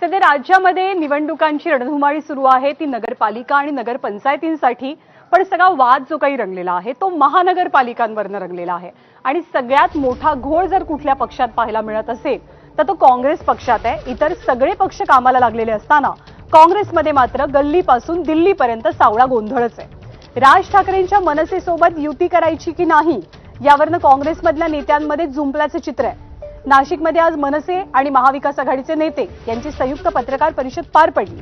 सध्या राज्यामध्ये निवडणुकांची रणधुमाळी सुरू आहे ती नगरपालिका आणि नगरपंचायतींसाठी. पण सगळा वाद जो काही रंगलेला आहे तो महानगरपालिकांवरनं रंगलेला आहे. आणि सगळ्यात मोठा घोळ जर कुठल्या पक्षात पाहायला मिळत असेल तर तो काँग्रेस पक्षात आहे. इतर सगळे पक्ष कामाला लागलेले असताना काँग्रेसमध्ये मात्र गल्लीपासून दिल्लीपर्यंत सावळा गोंधळच आहे. राज ठाकरेंच्या मनसेसोबत युती करायची की नाही यावरनं काँग्रेसमधल्या नेत्यांमध्ये जुंपल्याचं चित्र आहे. नाशिकमध्ये आज मनसे आणि महाविकास आघाडीचे नेते यांची संयुक्त पत्रकार परिषद पार पडली.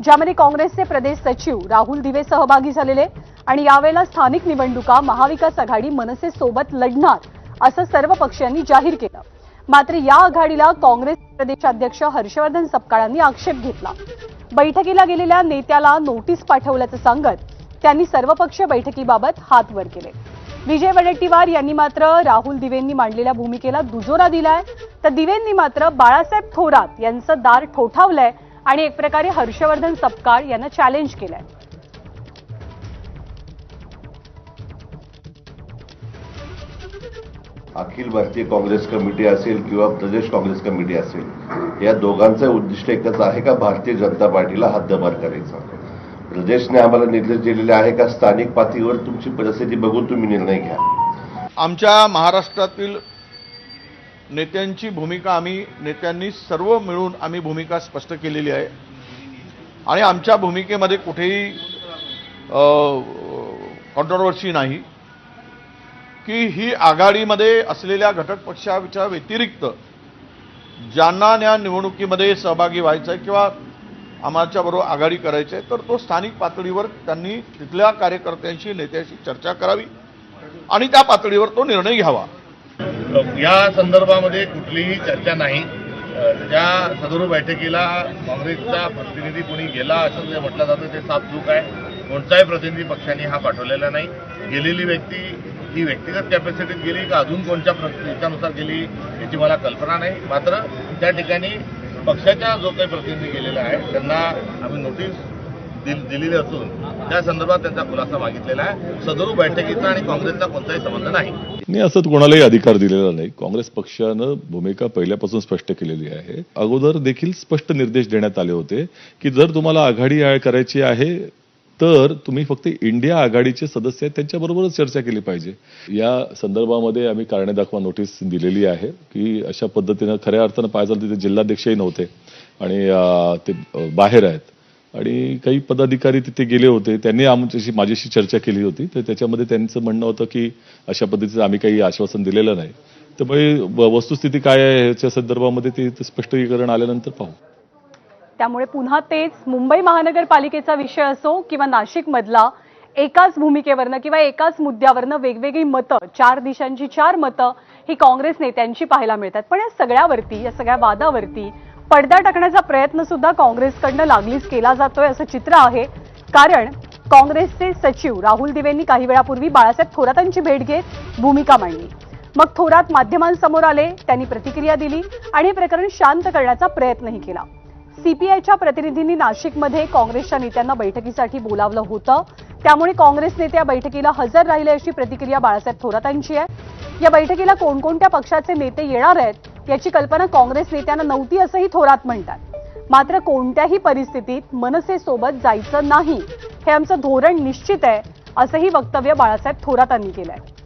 ज्यामध्ये काँग्रेसचे प्रदेश सचिव राहुल दिवे सहभागी झालेले आणि यावेळेला स्थानिक निवडणुका महाविकास आघाडी मनसेसोबत लढणार असं सर्व पक्षांनी जाहीर केलं. मात्र या आघाडीला काँग्रेस प्रदेशाध्यक्ष हर्षवर्धन सपकाळांनी आक्षेप घेतला. बैठकीला गेलेल्या नेत्याला नोटीस पाठवल्याचं सांगत त्यांनी सर्वपक्षीय बैठकीबाबत हात वर केले. विजय वडेट्टीवार यांनी मात्र राहुल दिवेंनी मांडलेल्या भूमिकेला दुजोरा दिलाय. तर दिवेंनी मात्र बाळासाहेब थोरात यांचं दार ठोठावलंय आणि एक प्रकारे हर्षवर्धन सपकाळ यांना चॅलेंज केलंय. अखिल भारतीय काँग्रेस कमिटी असेल किंवा प्रदेश काँग्रेस कमिटी असेल या दोघांचं उद्दिष्ट एकच आहे का भारतीय जनता पार्टीला हद्दपार करायचा? प्रदेशने आम्हाला निर्देश दिलेले आहे का? स्थानिक पातळीवर तुमची परिस्थिती बघून तुम्ही निर्णय घ्या. आमच्या महाराष्ट्रातील नेत्यांची भूमिका आम्ही नेत्यांनी सर्व मिळून आम्ही भूमिका स्पष्ट केलेली आहे. आणि आमच्या भूमिकेमध्ये कुठेही कॉन्ट्रोवर्सी नाही. की ही आघाडीमध्ये असलेल्या घटक पक्षाच्या व्यतिरिक्त ज्यांना या निवडणुकीमध्ये सहभागी व्हायचं आहे किंवा आमच्या आघाडी करायची आहे तर तो स्थानिक पातळीवर त्यांनी तिथल्या कार्यकर्त्यांशी नेत्याशी चर्चा करावी आणि त्या पातळीवर तो निर्णय घ्यावा. या संदर्भामध्ये कुठलीही चर्चा नाही. त्या ज्या सदरू बैठकीला काँग्रेसचा प्रतिनिधी कोणी गेला असं जे म्हटलं जातं ते साफ चूक आहे. कोणताही प्रतिनिधी पक्षाने हा पाठवलेला नाही. गेलेली व्यक्ती ही व्यक्तिगत कॅपॅसिटीत गेली का अजून कोणत्या याच्यानुसार गेली याची मला कल्पना नाही. मात्र त्या ठिकाणी पक्षाच्या जो काही प्रतिनिधी गेलेला आहे त्यांना आम्ही नोटीस दिलेली असून त्या संदर्भात त्यांचा खुलासा मागितलेला आहे. सदरू बैठकीचा आणि काँग्रेसचा कोणताही संबंध नाही. मी असं कोणालाही अधिकार दिलेला नाही. काँग्रेस पक्षानं भूमिका पहिल्यापासून स्पष्ट केलेली आहे. अगोदर देखील स्पष्ट निर्देश देण्यात आले होते की जर तुम्हाला आघाडी करायची आहे तर तुम्ही फक्त इंडिया आघाडीचे सदस्य आहेत त्यांच्याबरोबरच चर्चा केली पाहिजे. या संदर्भामध्ये आम्ही कारणे दाखवा नोटीस दिलेली आहे की अशा पद्धतीनं खऱ्या अर्थानं पाहायचं तिथे जिल्हाध्यक्षही नव्हते आणि ते बाहेर आहेत. आणि काही पदाधिकारी तिथे गेले होते त्यांनी आमच्याशी माझ्याशी चर्चा केली होती. तर त्याच्यामध्ये त्यांचं म्हणणं होतं की अशा पद्धतीचं आम्ही काही आश्वासन दिलेलं नाही. त्यामुळे वस्तुस्थिती काय आहे ह्याच्या संदर्भामध्ये ते स्पष्टीकरण आल्यानंतर पाहू. त्यामुळे पुन्हा तेच मुंबई महानगरपालिकेचा विषय असो किंवा नाशिकमधला एकाच भूमिकेवरनं किंवा एकाच मुद्द्यावरनं वेगवेगळी मतं चार दिशांची चार मतं ही काँग्रेस नेत्यांची पाहायला मिळतात. पण या सगळ्यावरती या सगळ्या वादावरती पडदा टाकण्याचा प्रयत्न सुद्धा काँग्रेसकडनं लागलीच केला जातोय असं चित्र आहे. कारण काँग्रेसचे सचिव राहुल दिवेंनी काही वेळापूर्वी बाळासाहेब थोरातांची भेट घेत भूमिका मांडली. मग थोरात माध्यमांसमोर आले त्यांनी प्रतिक्रिया दिली आणि हे प्रकरण शांत करण्याचा प्रयत्नही केला. सीपीआयच्या प्रतिनिधींनी नाशिकमध्ये काँग्रेसच्या नेत्यांना बैठकीसाठी बोलावलं होतं. त्यामुळे काँग्रेस नेते या बैठकीला हजर राहिले अशी प्रतिक्रिया बाळासाहेब थोरातांची आहे. या बैठकीला कोणकोणत्या पक्षाचे नेते येणार आहेत याची कल्पना काँग्रेस नेत्यांना नव्हती असंही थोरात म्हणतात. मात्र कोणत्याही परिस्थितीत मनसेसोबत जायचं नाही हे आमचं धोरण निश्चित आहे असंही वक्तव्य बाळासाहेब थोरातांनी केलं आहे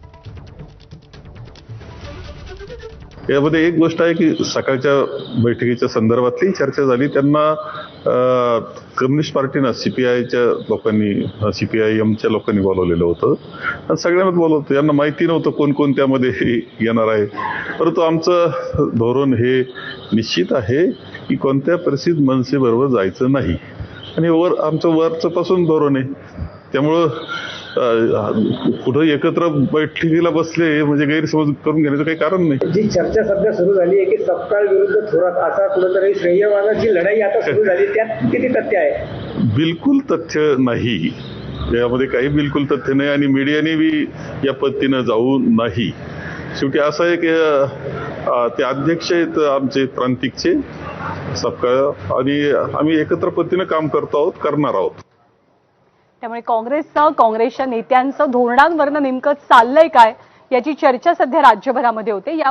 यामध्ये एक गोष्ट आहे की सकाळच्या बैठकीच्या संदर्भातली चर्चा झाली. त्यांना कम्युनिस्ट पार्टीनं सीपीआयच्या लोकांनी सीपीआय एमच्या लोकांनी बोलवलेलं होतं. आणि सगळ्यांनाच बोलवतं यांना माहिती नव्हतं कोण कोण त्यामध्ये येणार आहे. परंतु आमचं धोरण हे निश्चित आहे की कोणत्या परिस्थितीत मनसेबरोबर जायचं नाही. आणि वर आमचं वरचं पासून धोरण आहे. त्यामुळं कुठं एकत्र बैठकीला बसले म्हणजे गैरसमज करून घेण्याचं काही कारण नाही. जी चर्चा सध्या सुरू झाली आहे की सपकाळ विरुद्ध थोरात असा कुठेतरी श्रेयवानाची लढाई आता सुरू झाली त्यात किती तथ्य आहे? बिलकुल तथ्य नाही. यामध्ये काही बिलकुल तथ्य नाही आणि मीडियाने बी या पद्धतीनं जाऊ नाही. शेवटी असं आहे की ते अध्यक्ष आहेत आमचे प्रांतिकचे सपकाळ आणि आम्ही एकत्र पद्धतीनं काम करतो आहोत करणार आहोत. त्यामुळे काँग्रेसचं काँग्रेसच्या नेत्यांचं धोरणांवरनं नेमकं चाललंय काय याची चर्चा सध्या राज्यभरामध्ये होते. या